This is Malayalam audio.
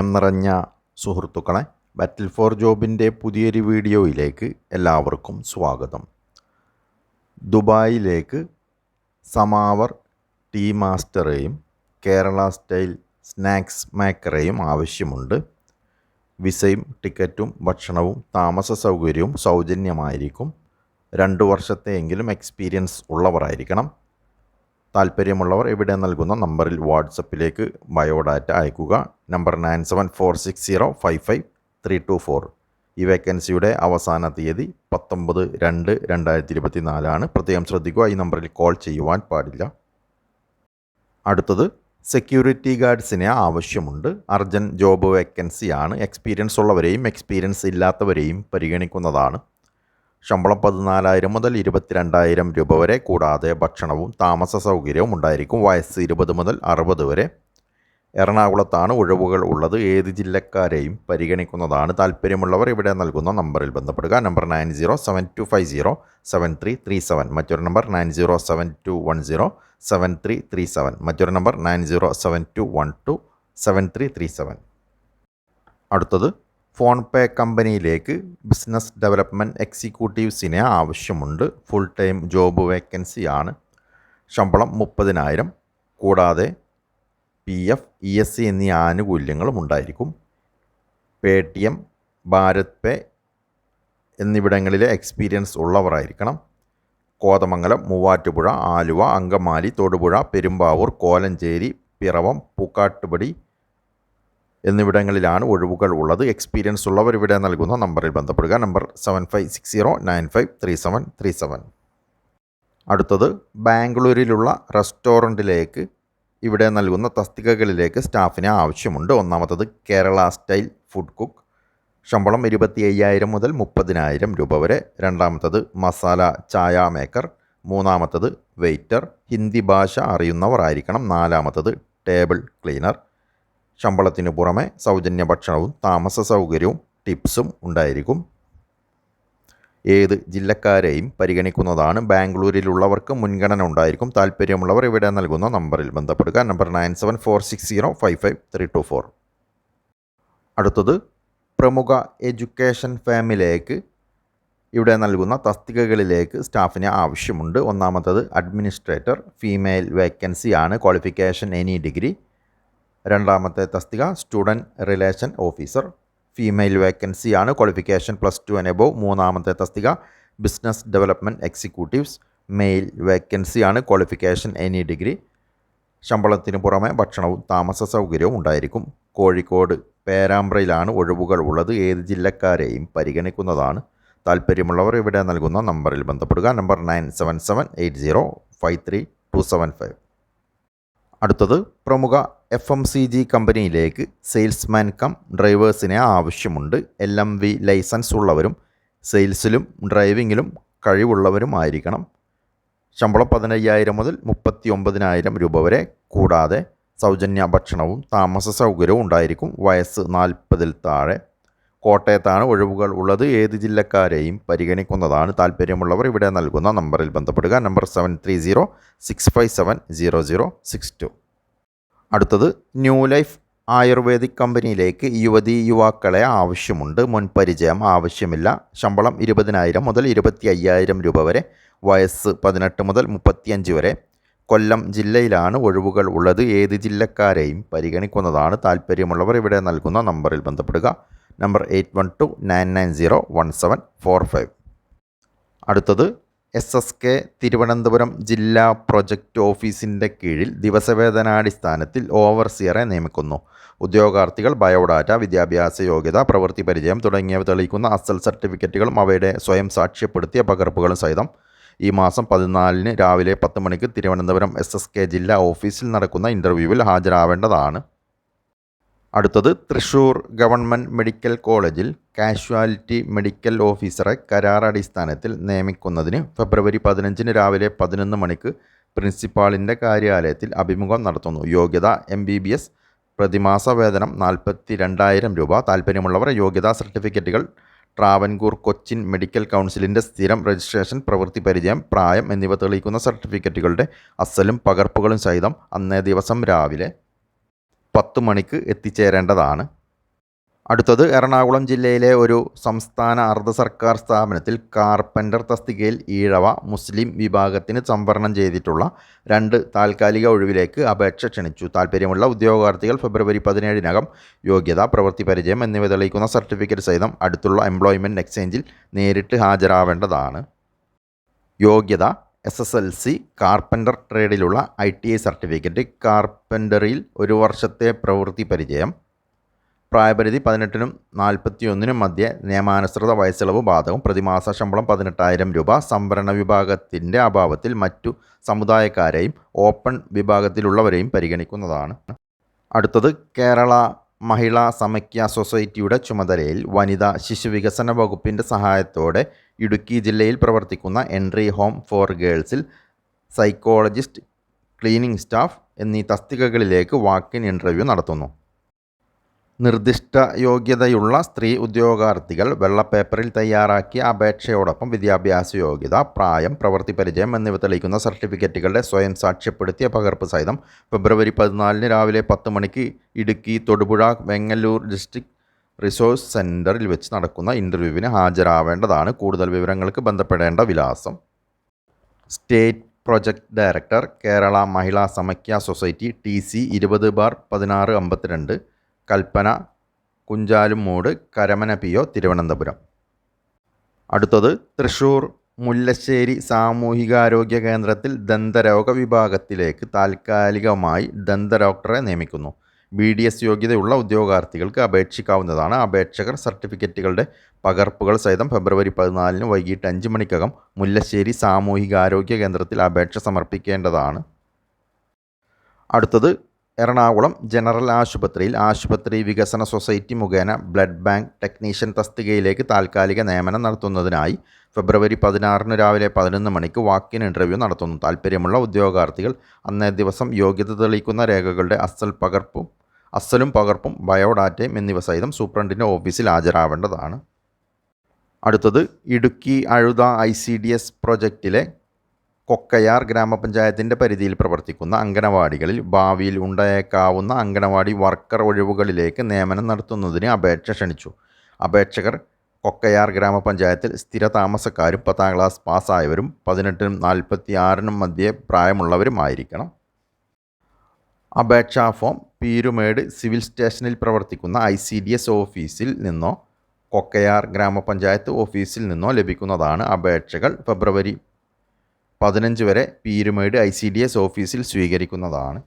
പ്രിയം നിറഞ്ഞ സുഹൃത്തുക്കളെ ബാറ്റിൽ ഫോർ ജോബിന്റെ പുതിയൊരു വീഡിയോയിലേക്ക് എല്ലാവർക്കും സ്വാഗതം. ദുബായിലേക്ക് സമാവർ ടീ മാസ്റ്ററേയും കേരള സ്റ്റൈൽ സ്നാക്സ് മേക്കറേയും ആവശ്യമുണ്ട്. വിസയും ടിക്കറ്റും ഭക്ഷണവും താമസ സൗകര്യവും സൗജന്യമായിരിക്കും. രണ്ട് വർഷത്തെയെങ്കിലും എക്സ്പീരിയൻസ് ഉള്ളവരായിരിക്കണം. താല്പര്യമുള്ളവർ ഇവിടെ നൽകുന്ന നമ്പറിൽ വാട്സപ്പിലേക്ക് ബയോഡാറ്റ അയക്കുക. Number nine seven four six zero five five three two four. ഈ വേക്കൻസിയുടെ അവസാന തീയതി പത്തൊമ്പത് രണ്ട് രണ്ടായിരത്തി ഇരുപത്തി നാലാണ് പ്രത്യേകം ശ്രദ്ധിക്കുക ഈ നമ്പറിൽ കോൾ ചെയ്യുവാൻ പാടില്ല. അടുത്തത് സെക്യൂരിറ്റി ഗാർഡ്സിനെ ആവശ്യമുണ്ട്. അർജന്റ് ജോബ് വേക്കൻസിയാണ്. എക്സ്പീരിയൻസ് ഉള്ളവരെയും എക്സ്പീരിയൻസ് ഇല്ലാത്തവരെയും പരിഗണിക്കുന്നതാണ്. ശമ്പളം പതിനാലായിരം മുതൽ ഇരുപത്തിരണ്ടായിരം രൂപ വരെ കൂടാതെ ഭക്ഷണവും താമസ സൗകര്യവും ഉണ്ടായിരിക്കും. വയസ്സ് ഇരുപത് മുതൽ അറുപത് വരെ. എറണാകുളത്താണ് ഒഴിവുകൾ ഉള്ളത്. ഏത് ജില്ലക്കാരെയും പരിഗണിക്കുന്നതാണ് താല്പര്യമുള്ളവർ. ഇവിടെ നൽകുന്ന നമ്പറിൽ ബന്ധപ്പെടുക. Number nine zero seven two five zero seven three three seven. മറ്റൊരു number nine zero seven two one zero seven three three seven. മറ്റൊരു number nine zero seven two one two seven three three seven. അടുത്തത് ഫോൺ പേ കമ്പനിയിലേക്ക് ബിസിനസ് ഡെവലപ്മെന്റ് എക്സിക്യൂട്ടീവ്സിനെ ആവശ്യമുണ്ട്. ഫുൾ ടൈം ജോബ് വേക്കൻസിയാണ്. ശമ്പളം മുപ്പതിനായിരം. കൂടാതെ P F E S C എന്നീ ആനുകൂല്യങ്ങളും ഉണ്ടായിരിക്കും. Paytm BharatPe എന്നിവിടങ്ങളിലെ എക്സ്പീരിയൻസ് ഉള്ളവരായിരിക്കണം. കോതമംഗലം മൂവാറ്റുപുഴ ആലുവ അങ്കമാലി തൊടുപുഴ പെരുമ്പാവൂർ കോലഞ്ചേരി പിറവം പൂക്കാട്ടുപടി എന്നിവിടങ്ങളിലാണ് ഒഴിവുകൾ ഉള്ളത്. എക്സ്പീരിയൻസ് ഉള്ളവർ ഇവിടെ നൽകുന്ന നമ്പറിൽ ബന്ധപ്പെടുക. Number seven five six zero nine five three seven three seven അടുത്തത് ബാംഗ്ലൂരിലുള്ള റെസ്റ്റോറന്റിലേക്ക് ഇവിടെ നൽകുന്ന തസ്തികകളിലേക്ക് സ്റ്റാഫിനെ ആവശ്യമുണ്ട്. ഒന്നാമത്തത് കേരള സ്റ്റൈൽ ഫുഡ് കുക്ക്. ശമ്പളം ഇരുപത്തി അയ്യായിരം മുതൽ മുപ്പതിനായിരം രൂപ വരെ. രണ്ടാമത്തത് മസാല ചായ മേക്കർ. മൂന്നാമത്തത് വെയ്റ്റർ. ഹിന്ദി ഭാഷ അറിയുന്നവർ ആയിരിക്കണം നാലാമത്തത് ടേബിൾ ക്ലീനർ. ശമ്പളത്തിന് പുറമെ സൗജന്യ ഭക്ഷണവും താമസ സൗകര്യവും ടിപ്സും ഉണ്ടായിരിക്കും. ഏത് ജില്ലക്കാരെയും പരിഗണിക്കുന്നതാണ് ബാംഗ്ലൂരിലുള്ളവർക്ക് മുൻഗണന ഉണ്ടായിരിക്കും. താല്പര്യമുള്ളവർ ഇവിടെ നൽകുന്ന നമ്പറിൽ ബന്ധപ്പെടുക. Number nine seven four six zero five five three two four. അടുത്തത് പ്രമുഖ എഡ്യൂക്കേഷൻ ഫാമിലേക്ക് ഇവിടെ നൽകുന്ന തസ്തികകളിലേക്ക് സ്റ്റാഫിന് ആവശ്യമുണ്ട്. ഒന്നാമത്തത് അഡ്മിനിസ്ട്രേറ്റർ ഫീമെയിൽ വേക്കൻസി ആണ് ക്വാളിഫിക്കേഷൻ എനി ഡിഗ്രി. രണ്ടാമത്തെ തസ്തിക student relation officer female vacancy ആണ് ക്വാളിഫിക്കേഷൻ പ്ലസ് ടു എബോവ് മൂന്നാമത്തെ തസ്തിക ബിസിനസ് ഡെവലപ്മെന്റ് എക്സിക്യൂട്ടീവ്സ് മെയിൽ വേക്കൻസിയാണ് ക്വാളിഫിക്കേഷൻ എനി ഡിഗ്രി ശമ്പളത്തിന് പുറമെ ഭക്ഷണവും താമസ സൗകര്യവും ഉണ്ടായിരിക്കും. കോഴിക്കോട് പേരാമ്പ്രയിലാണ് ഒഴിവുകൾ ഉള്ളത്. ഏത് ജില്ലക്കാരെയും പരിഗണിക്കുന്നതാണ്. താല്പര്യമുള്ളവർ ഇവിടെ നൽകുന്ന നമ്പറിൽ ബന്ധപ്പെടുക. Number nine seven seven eight zero five three two seven five അടുത്തത് പ്രമുഖ എഫ് എം സി ജി കമ്പനിയിലേക്ക് സെയിൽസ്മാൻ കം ഡ്രൈവേഴ്സിനെ ആവശ്യമുണ്ട്. എൽ എം വി ലൈസൻസ് ഉള്ളവരും സെയിൽസിലും ഡ്രൈവിങ്ങിലും കഴിവുള്ളവരുമായിരിക്കണം ശമ്പളം പതിനയ്യായിരം മുതൽ മുപ്പത്തി ഒമ്പതിനായിരം രൂപ വരെ. കൂടാതെ സൗജന്യ ഭക്ഷണവും താമസ സൗകര്യവും ഉണ്ടായിരിക്കും. വയസ്സ് നാൽപ്പതിൽ താഴെ. കോട്ടയത്താണ് ഒഴിവുകൾ ഉള്ളത്. ഏത് ജില്ലക്കാരെയും പരിഗണിക്കുന്നതാണ് താല്പര്യമുള്ളവർ ഇവിടെ നൽകുന്ന നമ്പറിൽ ബന്ധപ്പെടുക. Number seven three zero six five seven zero zero six two അടുത്തത് ന്യൂ ലൈഫ് ആയുർവേദിക് കമ്പനിയിലേക്ക് യുവതി യുവാക്കളെ ആവശ്യമുണ്ട്. മുൻപരിചയം ആവശ്യമില്ല. ശമ്പളം ഇരുപതിനായിരം മുതൽ ഇരുപത്തി അയ്യായിരം രൂപ വരെ വയസ്സ് പതിനെട്ട് മുതൽ മുപ്പത്തിയഞ്ച് വരെ. കൊല്ലം ജില്ലയിലാണ് ഒഴിവുകൾ ഉള്ളത്. ഏത് ജില്ലക്കാരെയും പരിഗണിക്കുന്നതാണ് താല്പര്യമുള്ളവർ ഇവിടെ നൽകുന്ന നമ്പറിൽ ബന്ധപ്പെടുക. Number eight one two nine nine zero one seven four five. അടുത്തത് എസ് എസ് കെ തിരുവനന്തപുരം ജില്ലാ പ്രൊജക്റ്റ് ഓഫീസിന്റെ കീഴിൽ ദിവസവേതനാടിസ്ഥാനത്തിൽ ഓവർസിയറെ നിയമിക്കുന്നു. ഉദ്യോഗാർത്ഥികൾ ബയോഡാറ്റ വിദ്യാഭ്യാസ യോഗ്യത പ്രവൃത്തി പരിചയം തുടങ്ങിയവ തെളിയിക്കുന്ന അസൽ സർട്ടിഫിക്കറ്റുകളും അവയുടെ സ്വയം സാക്ഷ്യപ്പെടുത്തിയ പകർപ്പുകളും സഹിതം ഈ മാസം പതിനാലിന് രാവിലെ പത്ത് മണിക്ക് തിരുവനന്തപുരം എസ് എസ് കെ ജില്ലാ ഓഫീസിൽ നടക്കുന്ന ഇന്റർവ്യൂവിൽ ഹാജരാവേണ്ടതാണ്. അടുത്തത് തൃശൂർ ഗവൺമെന്റ് മെഡിക്കൽ കോളേജിൽ കാഷ്വാലിറ്റി മെഡിക്കൽ ഓഫീസറെ കരാർ അടിസ്ഥാനത്തിൽ നിയമിക്കുന്നതിന് ഫെബ്രുവരി പതിനഞ്ചിന് രാവിലെ പതിനൊന്ന് മണിക്ക് പ്രിൻസിപ്പാളിന്റെ കാര്യാലയത്തിൽ അഭിമുഖം നടത്തുന്നു. യോഗ്യത എം ബി ബി എസ് പ്രതിമാസ വേതനം നാൽപ്പത്തി രണ്ടായിരം രൂപ. താല്പര്യമുള്ളവർ യോഗ്യതാ സർട്ടിഫിക്കറ്റുകൾ ട്രാവൻകൂർ കൊച്ചിൻ മെഡിക്കൽ കൗൺസിലിന്റെ സ്ഥിരം രജിസ്ട്രേഷൻ പ്രവൃത്തി പരിചയം പ്രായം എന്നിവ തെളിയിക്കുന്ന സർട്ടിഫിക്കറ്റുകളുടെ അസലും പകർപ്പുകളും സഹിതം അന്നേ ദിവസം രാവിലെ പത്ത് മണിക്ക് എത്തിച്ചേരേണ്ടതാണ്. അടുത്തത് എറണാകുളം ജില്ലയിലെ ഒരു സംസ്ഥാന അർദ്ധ സർക്കാർ സ്ഥാപനത്തിൽ കാർപ്പന്റർ തസ്തികയിൽ ഈഴവ മുസ്ലിം വിഭാഗത്തിന് സംവരണം ചെയ്തിട്ടുള്ള രണ്ട് താൽക്കാലിക ഒഴിവിലേക്ക് അപേക്ഷ ക്ഷണിച്ചു. താൽപ്പര്യമുള്ള ഉദ്യോഗാർത്ഥികൾ ഫെബ്രുവരി പതിനേഴിനകം യോഗ്യത പ്രവൃത്തി പരിചയം എന്നിവ തെളിയിക്കുന്ന സർട്ടിഫിക്കറ്റ് സഹിതം അടുത്തുള്ള എംപ്ലോയ്മെന്റ് എക്സ്ചേഞ്ചിൽ നേരിട്ട് ഹാജരാവേണ്ടതാണ്. യോഗ്യത S S L C carpenter ട്രേഡിലുള്ള I T I certificate കാർപ്പന്ററിൽ ഒരു വർഷത്തെ പ്രവൃത്തി പരിചയം. പ്രായപരിധി പതിനെട്ടിനും നാൽപ്പത്തി ഒന്നിനും മധ്യേ നിയമാനുസൃത വയസ്സിളവ് ബാധകം പ്രതിമാസ ശമ്പളം പതിനെട്ടായിരം രൂപ സംവരണ വിഭാഗത്തിന്റെ അഭാവത്തിൽ മറ്റു സമുദായക്കാരെയും ഓപ്പൺ വിഭാഗത്തിലുള്ളവരെയും പരിഗണിക്കുന്നതാണ്. അടുത്തത് കേരള മഹിളാ സമക്യ സൊസൈറ്റിയുടെ ചുമതലയിൽ വനിതാ ശിശുവികസന വകുപ്പിന്റെ സഹായത്തോടെ ഇടുക്കി ജില്ലയിൽ പ്രവർത്തിക്കുന്ന എൻട്രി ഹോം ഫോർ ഗേൾസിൽ സൈക്കോളജിസ്റ്റ് ക്ലീനിംഗ് സ്റ്റാഫ് എന്നീ തസ്തികകളിലേക്ക് വാക്കിൻ ഇന്റർവ്യൂ നടത്തുന്നു. നിർദ്ദിഷ്ട യോഗ്യതയുള്ള സ്ത്രീ ഉദ്യോഗാർത്ഥികൾ വെള്ളപ്പേപ്പറിൽ തയ്യാറാക്കിയ അപേക്ഷയോടൊപ്പം വിദ്യാഭ്യാസ യോഗ്യത പ്രായം പ്രവൃത്തി പരിചയം എന്നിവ തെളിയിക്കുന്ന സർട്ടിഫിക്കറ്റുകളുടെ സ്വയം സാക്ഷ്യപ്പെടുത്തിയ പകർപ്പ് സഹിതം ഫെബ്രുവരി പതിനാലിന് രാവിലെ പത്ത് മണിക്ക് ഇടുക്കി തൊടുപുഴ വെങ്ങല്ലൂർ ഡിസ്ട്രിക്ട് റിസോഴ്സ് സെന്ററിൽ വെച്ച് നടക്കുന്ന ഇന്റർവ്യൂവിന് ഹാജരാവേണ്ടതാണ്. കൂടുതൽ വിവരങ്ങൾക്ക് ബന്ധപ്പെടേണ്ട വിലാസം state project director Kerala Mahila Samakhya society T C ഇരുപത് ബാർ പതിനാറ് അമ്പത്തിരണ്ട് കൽപ്പന കുഞ്ചാലും മൂട് കരമന പി ഒ തിരുവനന്തപുരം. അടുത്തത് തൃശൂർ മുല്ലശ്ശേരി സാമൂഹികാരോഗ്യ കേന്ദ്രത്തിൽ ദന്തരോഗ വിഭാഗത്തിലേക്ക് താൽക്കാലികമായി ദന്തഡോക്ടറെ നിയമിക്കുന്നു. ബി ഡി എസ് യോഗ്യതയുള്ള ഉദ്യോഗാർത്ഥികൾക്ക് അപേക്ഷിക്കാവുന്നതാണ് അപേക്ഷകർ സർട്ടിഫിക്കറ്റുകളുടെ പകർപ്പുകൾ സഹിതം ഫെബ്രുവരി പതിനാലിന് വൈകിട്ട് അഞ്ച് മണിക്കകം മുല്ലശ്ശേരി സാമൂഹികാരോഗ്യ കേന്ദ്രത്തിൽ അപേക്ഷ സമർപ്പിക്കേണ്ടതാണ്. അടുത്തത് എറണാകുളം ജനറൽ ആശുപത്രിയിൽ ആശുപത്രി വികസന സൊസൈറ്റി മുഖേന ബ്ലഡ് ബാങ്ക് ടെക്നീഷ്യൻ തസ്തികയിലേക്ക് താൽക്കാലിക നിയമനം നടത്തുന്നതിനായി ഫെബ്രുവരി പതിനാറിന് രാവിലെ പതിനൊന്ന് മണിക്ക് വാക്കിൻ ഇന്റർവ്യൂ നടത്തുന്നു. താൽപ്പര്യമുള്ള ഉദ്യോഗാർത്ഥികൾ അന്നേ ദിവസം യോഗ്യത തെളിയിക്കുന്ന രേഖകളുടെ അസൽ പകർപ്പും അസലും പകർപ്പും ബയോഡാറ്റയും എന്നിവ സഹിതം സൂപ്രണ്ടിന്റെ ഓഫീസിൽ ഹാജരാവേണ്ടതാണ്. അടുത്തത് Idukki Azhutha I C D S പ്രൊജക്റ്റിലെ Kokkayar ഗ്രാമപഞ്ചായത്തിന്റെ പരിധിയിൽ പ്രവർത്തിക്കുന്ന അംഗനവാടികളിൽ ഭാവിയിൽ ഉണ്ടായേക്കാവുന്ന അംഗനവാടി വർക്കർ ഒഴിവുകളിലേക്ക് നിയമനം നടത്തുന്നതിന് അപേക്ഷ ക്ഷണിച്ചു. അപേക്ഷകർ കൊക്കയാർ ഗ്രാമപഞ്ചായത്തിൽ സ്ഥിര താമസക്കാരും പത്താം ക്ലാസ് പാസ്സായവരും പതിനെട്ടിനും നാൽപ്പത്തി ആറിനും മധ്യേ പ്രായമുള്ളവരുമായിരിക്കണം അപേക്ഷാ ഫോം പീരുമേട് സിവിൽ സ്റ്റേഷനിൽ പ്രവർത്തിക്കുന്ന ഐ സി ഡി എസ് ഓഫീസിൽ നിന്നോ കൊക്കയാർ ഗ്രാമപഞ്ചായത്ത് ഓഫീസിൽ നിന്നോ ലഭിക്കുന്നതാണ് അപേക്ഷകൾ. ഫെബ്രുവരി പതിനഞ്ച് വരെ Peermade I C D S ഓഫീസിൽ സ്വീകരിക്കുന്നതാണ്.